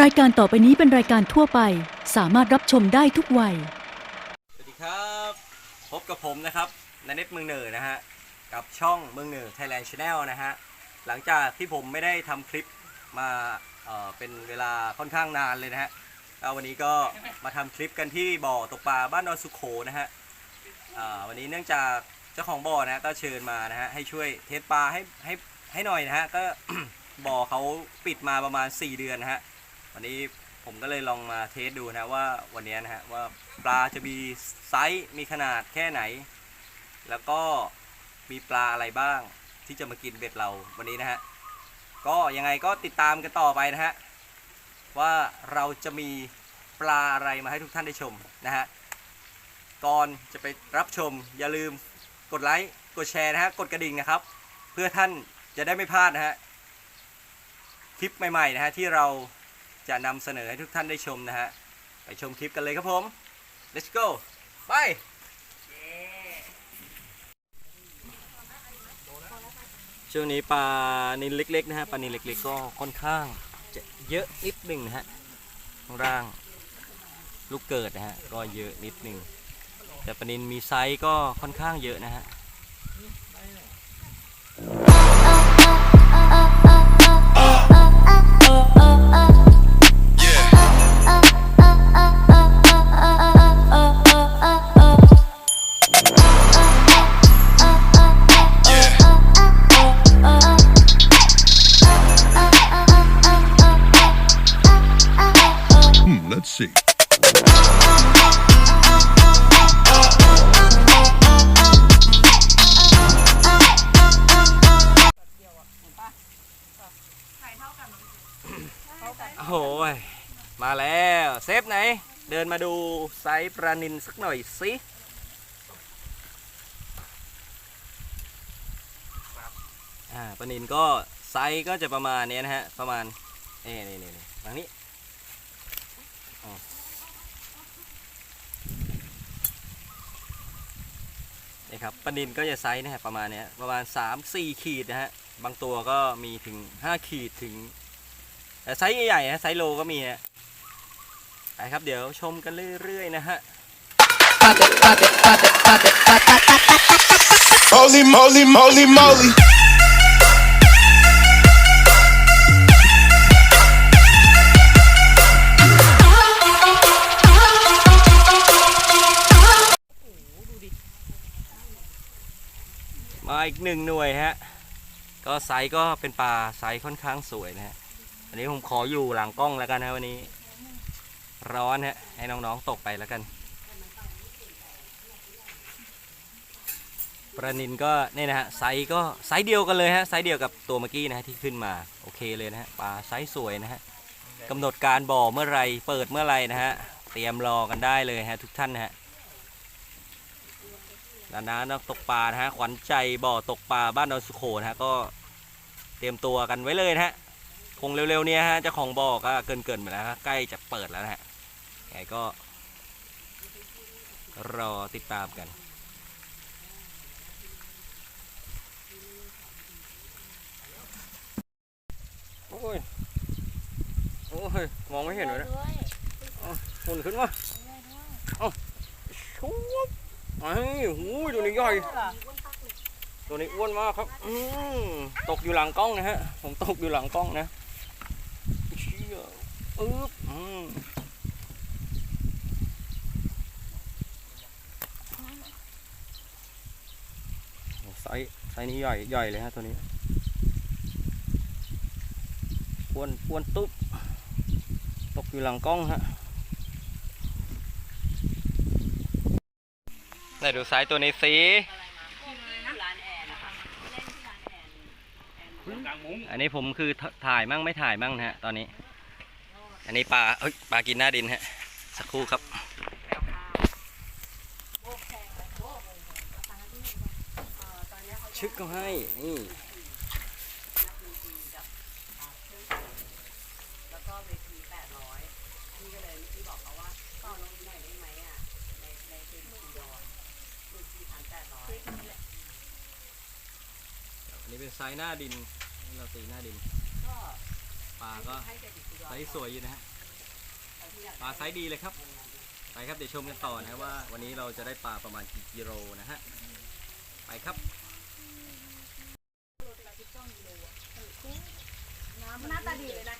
รายการต่อไปนี้เป็นรายการทั่วไป สามารถรับชมได้ทุกวัย สวัสดีครับ พบกับผมนะครับนันเน็ตเมืองเหนือนะฮะ กับช่องเมืองเหนือ Thailand Channel นะฮะ หลังจากที่ผมไม่ได้ทำคลิปมาเอ่อเป็นเวลาค่อนข้างนานเลยนะฮะแล้ววันนี้ก็มาทำคลิปกันที่บ่อตกปลาบ้านดอนสุโขนะฮะอ่าวันนี้เนื่องจากเจ้าของบ่อนะฮะก็เชิญมานะฮะให้ช่วยเทสปลาให้ให้ให้หน่อยนะฮะก็ บ่อเขาปิดมาประมาณ 4 เดือนนะฮะ วันนี้ผมก็เลยลองมาเทสดูนะว่าวันนี้นะฮะว่าปลาจะมีไซส์มีขนาดแค่ไหน แล้วก็มีปลาอะไรบ้างที่จะมากินเบ็ดเราวันนี้นะฮะก็ยังไงก็ติดตามกันต่อไปนะฮะว่าเราจะมีปลาอะไรมาให้ทุกท่านได้ชมนะฮะก่อนจะไปรับชมอย่าลืมกดไลค์กดแชร์นะฮะกดกระดิ่งนะครับ เพื่อท่านจะได้ไม่พลาดนะฮะคลิปใหม่ๆนะฮะที่เรา จะนำเสนอให้ทุกท่านได้ชมนะฮะ ไปชมคลิปกันเลยครับผม let's go ไปช่วงนี้ปลานินเล็กๆนะฮะปลานินเล็กๆก็ค่อนข้างจะเยอะนิดหนึ่งนะฮะข้างล่างลูกเกิดนะฮะก็เยอะนิดหนึ่งแต่ปลานินมีไซส์ก็ค่อนข้างเยอะนะฮะ มาแล้วเซฟไหน เดินมาดูไซส์ปลานินสักหน่อยสิอ่าปลานินก็ไซส์ก็จะประมาณเนี้ยนะฮะ ประมาณนี่นี่นี่นี่ทางนี้นี่ครับปลานินก็จะไซส์นะฮะประมาณเนี้ยประมาณ 3-4 ขีดนะฮะ บางตัวก็มีถึง 5 ขีดถึงแต่ไซส์ใหญ่ๆนะไซส์โลก็มีนะ ไปครับ เดี๋ยวชมกันเรื่อยๆนะฮะ Holy moly, moly, moly. มาอีกหนึ่งหน่วยฮะ ก็ไซส์ก็เป็นปลาไซส์ค่อนข้างสวยนะฮะ อันนี้ผมขออยู่หลังกล้องแล้วกันนะวันนี้ ร้อนฮะ ให้น้องๆตกไปแล้วกันปลานินก็เนี่ยนะฮะไซส์ก็ไซส์เดียวกันเลยฮะไซส์เดียวกับตัวเมื่อกี้นะฮะที่ขึ้นมาโอเคเลยนะฮะปลาไซส์สวยนะฮะกำหนดการบ่อเมื่อไรเปิดเมื่อไรนะฮะเตรียมรอกันได้เลยฮะทุกท่านนะฮะนานานักตกปลานะฮะขวัญใจบ่อตกปลาบ้านดอนสุโขนะฮะก็เตรียมตัวกันไว้เลยนะฮะคงเร็วๆเนี้ฮะเจ้าของบ่อก็เกินๆไปแล้วฮะใกล้จะเปิดแล้วนะฮะ ไงก็รอติดตามกัน โอ้ย โอ้ย มองไม่เห็นเลยนะหุ่นขึ้นมาเอ้าชูบไอ้หูยตัวนี้ใหญ่ตัวนี้อ้วนมากครับ อืมตกอยู่หลังกล้องนะฮะ ผมตกอยู่หลังกล้องนะเชี่ยอึ๊บอืม ไซส์ไซส์นี้ใหญ่ใหญ่เลยฮะตัวนี้พวนพวนตุ๊บ ตกอยู่หลังกล้องฮะไหนดูสายตัวนี้สิอันนี้ผมคือถถ่ายมั่งไม่ถ่ายมั่งนะฮะตอนนี้ อันนี้ปลาเอ้ยปลากินหน้าดินฮะ สักครู่ครับ ชึกก็ให้ นี่อันนี้เป็นไซส์หน้าดินนี่เราตีหน้าดิน ปลาก็ไซส์สวยอยู่นะฮะ ปลาไซส์ดีเลยครับ ไปครับเดี๋ยวชมกันต่อนะว่า วันนี้เราจะได้ปลาประมาณกี่กิโลนะฮะ ไปครับ น้ำ มันหน้าตาดีเลยนะ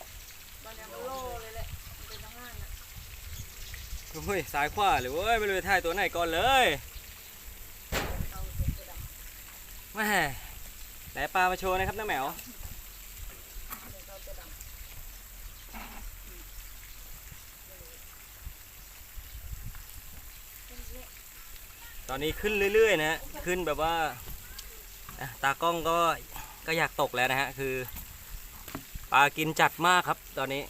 ตอนนี้มันโลเลยแหละมันเป็นทั้งานอะโอ้ยสายขวาเลยเว้ยไม่รู้จะถ่ายตัวไหนก่อนเลยแม่ไหนปลามาโชว์นะครับน้าแหมวตอนนี้ขึ้นเรื่อยๆนะฮะขึ้นแบบว่าอะตากล้องก็ก็อยากตกแล้วนะฮะคือ ปลากินจัดมากครับ ตอนนี้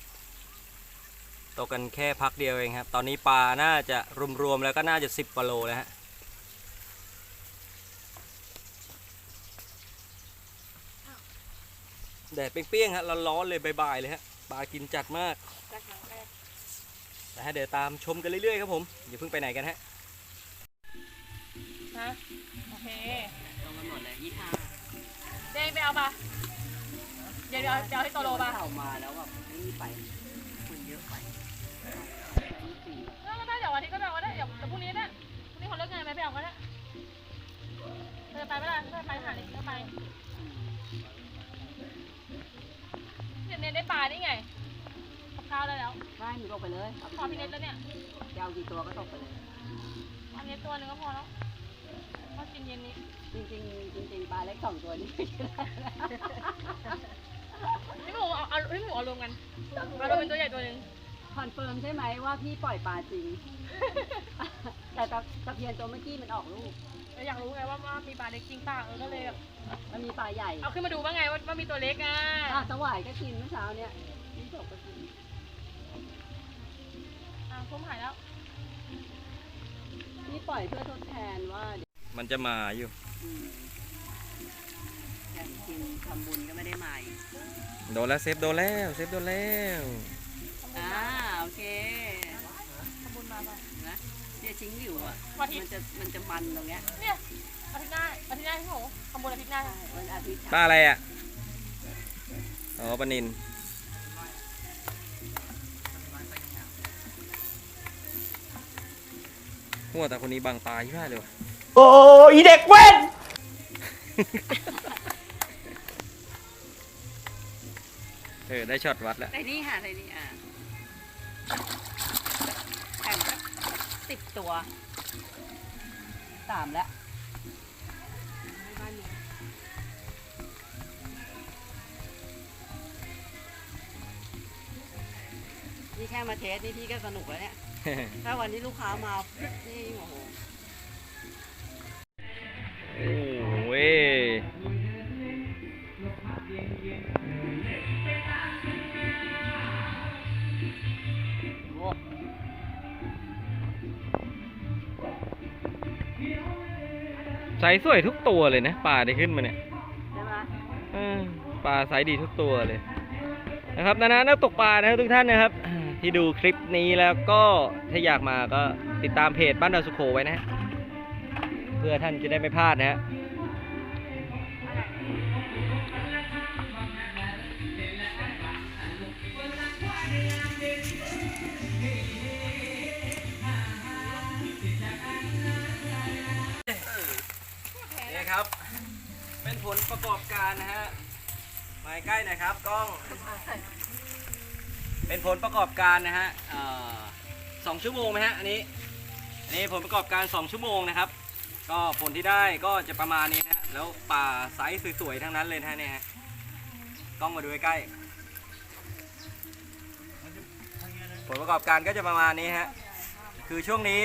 ตกกันแค่พักเดียวเองครับ ตอนนี้ปลาน่าจะรวมๆแล้วก็น่าจะสิบกว่าโลแล้วฮะแดดเปรี้ยงๆฮะร้อนๆเลยบ่ายๆเลยฮะปลากินจัดมากจากครั้งแรกนะฮะเดี๋ยวตามชมกันเรื่อยๆครับผมอย่าเพิ่งไปไหนกันฮะฮะโอเคลงกันหมดเลยยี่ห้าเดงไปเอาปะเดี๋ยวเดี๋ยวเดี๋ยวให้โตโลปะเข้ามาแล้วแบบไม่มีไปคนเยอะไปยี่สี่แล้วก็ได้เดี๋ยววันอาทิตย์ก็ได้ก็ได้เดี๋ยวเดี๋ยวพรุ่งนี้นะพรุ่งนี้คนเลิกงานไหมไปเอาก็ได้เธอไปไหมล่ะเธอไปหาเลยเธอไปเดี๋ยวเนนได้ปลานี่ไงกับข้าวได้แล้วใช่หนูตกไปเลยพอพี่เน็ตแล้วเนี่ยยาวกี่ตัวก็ตกไปเลยอันนี้ตัวหนึงก็พอแล้วพอกินเย็นนี้จริงๆจริงๆปลาเล็กสองตัวนี่ พี่หมูเอาเอาพี่หมูเอารวมกันเอารวมเป็นตัวใหญ่ตัวหนึ่งคอนเฟิร์มใช่ไหมว่าพี่ปล่อยปลาจริง แต่ตะตะเพียนตัวเมื่อกี้มันออกลูกอยากรู้ไงว่าว่ามีปลาเล็กจริงเปล่าเออก็เลยแบบมันมีปลาใหญ่เอาขึ้นมาดูบ้างไงว่าว่ามีตัวเล็กอะอะสวายก็กินเมื่อเช้าเนี่ยนี่ตกก็กินอะพุ่มหายแล้วพี่ปล่อยเพื่อทดแทนว่าเดี๋ยวมันจะมาอยู่ อืมแถมกินทำบุญก็ไม่ได้มาอีก โดนแล้วเซฟโดนแล้วเซฟโดนแล้วอ่าโอเคทำบุญมาป่ะนะเนี่ยชิ้งอยู่อะวันอาทิตมันย์จะมันจะมันตรงเนี้ยเนี่ยอาทิตย์หน้าอาทิตย์หน้าพี่หมูทำบุญอาทิตย์หน้าใช่วันอาทิตย์ปลาอะไรอะอ๋อปลานินหัวแต่คนนี้บางตายี่ห้าเลยวะโอ้ยเด็กเว้น ออได้ช็อตวัดแล้วไอ้นี่ค่ะไอ้นี่อะแข่งสักสิบตัวสามแล้วนี่แค่มาเทสนี่พี่ก็สนุกแล้วเนี่ย ถ้าวันนี้ลูกค้ามานี่โอ้โห ไซส์สวยทุกตัวเลยนะปลาที่ขึ้นมาเนี่ยใช่ไหมเออปลาไซส์ดีทุกตัวเลย นะครับนานานักตกปลานะครับทุกท่านนะครับ ที่ดูคลิปนี้แล้วก็ถ้าอยากมาก็ติดตามเพจบ้านดาวสุโขไว้นะฮะเพื่อท่านจะได้ไม่พลาดนะฮะ ป็นผลประกอบการนะฮะมาใกล้หน่อยครับกล้อง เป็นผลประกอบการนะฮะเอ่อสองชั่วโมงไหมฮะอันนี้ อันนี้ผลประกอบการ 2 ชั่วโมงนะครับ ก็ผลที่ได้ก็จะประมาณนี้นะฮะแล้วป่าไซส์สวยๆทั้งนั้นเลยนะฮะเนี่ยฮะกล้องมาดูใกล้ๆผลประกอบการก็จะประมาณนี้ฮะคือช่วงนี้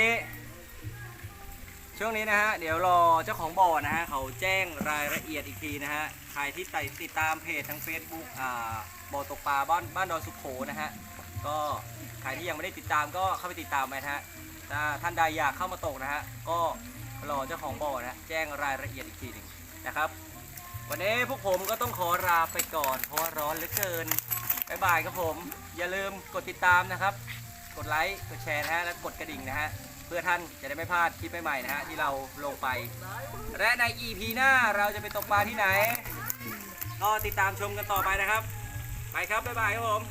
ช่วงนี้นะฮะ เดี๋ยวรอเจ้าของบ่อนะฮะ เขาแจ้งรายละเอียดอีกทีนะฮะ ใครที่ติดตามเพจทาง Facebook อ่าบ่อตกปลาบ้านบ้านดอนสุขโขนะฮะ ก็ใครที่ยังไม่ได้ติดตามก็เข้าไปติดตามไปนะฮะถ้าท่านใดอยากเข้ามาตกนะฮะ ก็รอเจ้าของบ่อนะฮะแจ้งรายละเอียดอีกทีหนึ่งนะครับ วันนี้พวกผมก็ต้องขอลาไปก่อน เพราะว่าร้อนเหลือเกินบ๊ายบายครับผม อย่าลืมกดติดตามนะครับ กดไลค์ กดแชร์นะฮะ และกดกระดิ่งนะฮะ เพื่อท่านจะได้ไม่พลาดคลิปใหม่ๆนะฮะที่เราลงไป และใน EP หน้าเราจะไปตกปลาที่ไหนก็ติดตามชมกันต่อไปนะครับ ไปครับ บ๊ายบายครับผม